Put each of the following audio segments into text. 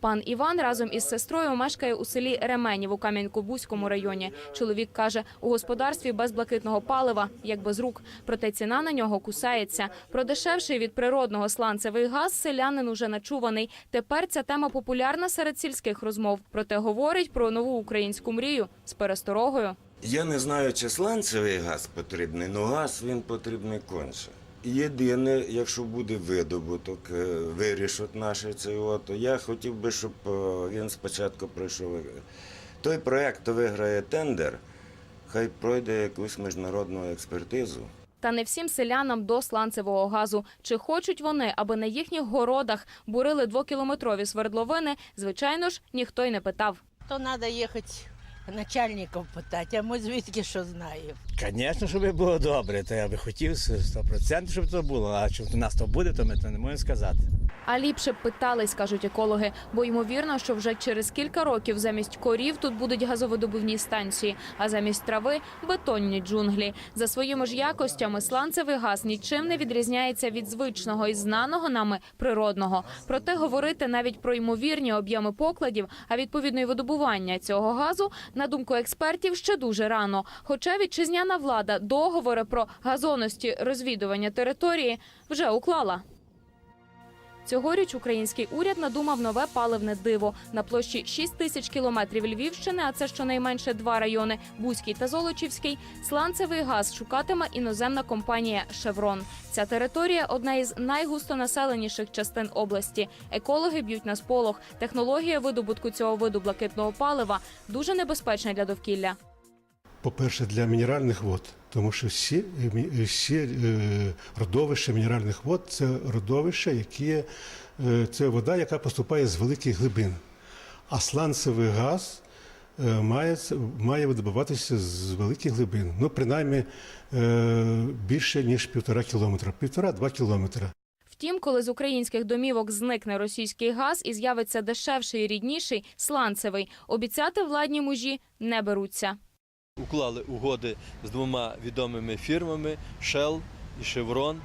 Пан Іван разом із сестрою мешкає у селі Ременів у Кам'янку-Бузькому районі. Чоловік каже, у господарстві без блакитного палива, як без рук. Проте ціна на нього кусається. Продешевший від природного сланцевий газ селянин уже начуваний. Тепер ця тема популярна серед сільських розмов. Проте говорить про нову українську мрію з пересторогою. Я не знаю, чи сланцевий газ потрібний, але газ він потрібний конче. Єдине, якщо буде видобуток, е, вирішуть наші цього, то я хотів би, щоб е, він спочатку пройшов. е, Той проект то виграє тендер, хай пройде якусь міжнародну експертизу. Та не всім селянам до сланцевого газу. Чи хочуть вони, аби на їхніх городах бурили двокілометрові свердловини? Звичайно ж, ніхто й не питав. То треба їхати начальників питати, а ми звідки що знаємо. Звісно, щоб було добре, то я би хотів 100%, щоб це було. А чи в нас то буде, то ми то не можемо сказати. А ліпше б питались, кажуть екологи, бо ймовірно, що вже через кілька років замість корів тут будуть газовидобувні станції, а замість трави бетонні джунглі. За своїми ж якостями сланцевий газ нічим не відрізняється від звичного і знаного нами природного. Проте говорити навіть про ймовірні об'єми покладів, а відповідно й видобування цього газу, на думку експертів, ще дуже рано. Хоча вітчизняна влада договори про газонності розвідування території вже уклала. Цьогоріч український уряд надумав нове паливне диво на площі 6 тисяч кілометрів Львівщини, а це щонайменше два райони Бузький та Золочівський. Сланцевий газ шукатиме іноземна компанія Шеврон. Ця територія одна із найгустонаселеніших частин області. Екологи б'ють на сполох. Технологія видобутку цього виду блакитного палива дуже небезпечна для довкілля. По-перше, для мінеральних вод, тому що всі, е, всі е, родовища мінеральних вод це родовища, які е, це вода, яка поступає з великих глибин. А сланцевий газ е, має, має видобуватися з великих глибин. Ну, принаймні е, більше ніж півтора кілометра, півтора-два кілометра. Втім, коли з українських домівок зникне російський газ і з'явиться дешевший і рідніший сланцевий, обіцяти владні мужі не беруться. Уклали угоди з двома відомими фірмами Shell і Chevron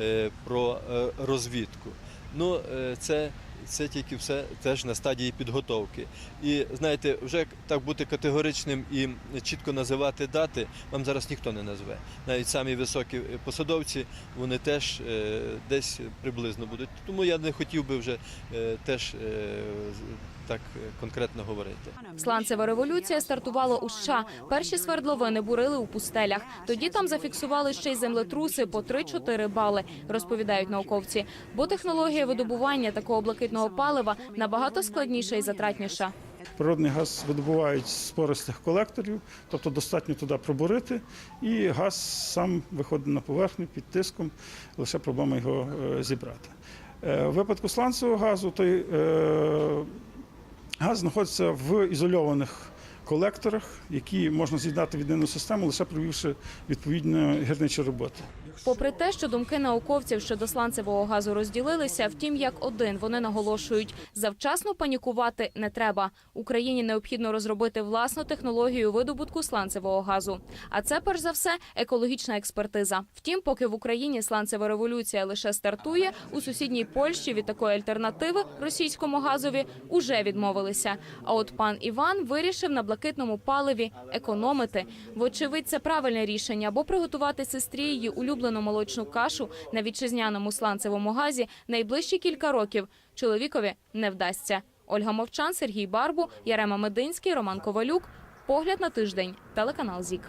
е, про е, розвідку. Ну, е, це, це тільки все теж на стадії підготовки. І знаєте, вже так бути категоричним і чітко називати дати вам зараз ніхто не назве. Навіть самі високі посадовці вони теж е, десь приблизно будуть. Тому я не хотів би вже е, теж е, так е, конкретно говорити. Сланцева революція стартувала у США. Перші свердловини бурили у пустелях. Тоді там зафіксували ще й землетруси по 3-4 бали, розповідають науковці. Бо технологія видобування такого блакитного палива набагато складніша і затратніша. Природний газ видобувають з порослих колекторів, тобто достатньо туди пробурити, і газ сам виходить на поверхню під тиском, лише проблема його е, зібрати. Е, В випадку сланцевого газу той е, газ знаходиться в ізольованих колекторах, які можна з'єднати в єдину систему, лише провівши відповідні гірничі роботи. Попри те, що думки науковців щодо сланцевого газу розділилися, втім, як один вони наголошують, завчасно панікувати не треба. Україні необхідно розробити власну технологію видобутку сланцевого газу. А це перш за все екологічна експертиза. Втім, поки в Україні сланцева революція лише стартує, у сусідній Польщі від такої альтернативи російському газові уже відмовилися. А от пан Іван вирішив на блакитному паливі економити. Вочевидь, це правильне рішення, бо приготувати сестрі її улюблену молочну кашу на вітчизняному сланцевому газі найближчі кілька років чоловікові не вдасться. Ольга Мовчан, Сергій Барбу, Ярема Мединський, Роман Ковалюк. Погляд на тиждень. Телеканал ЗІК.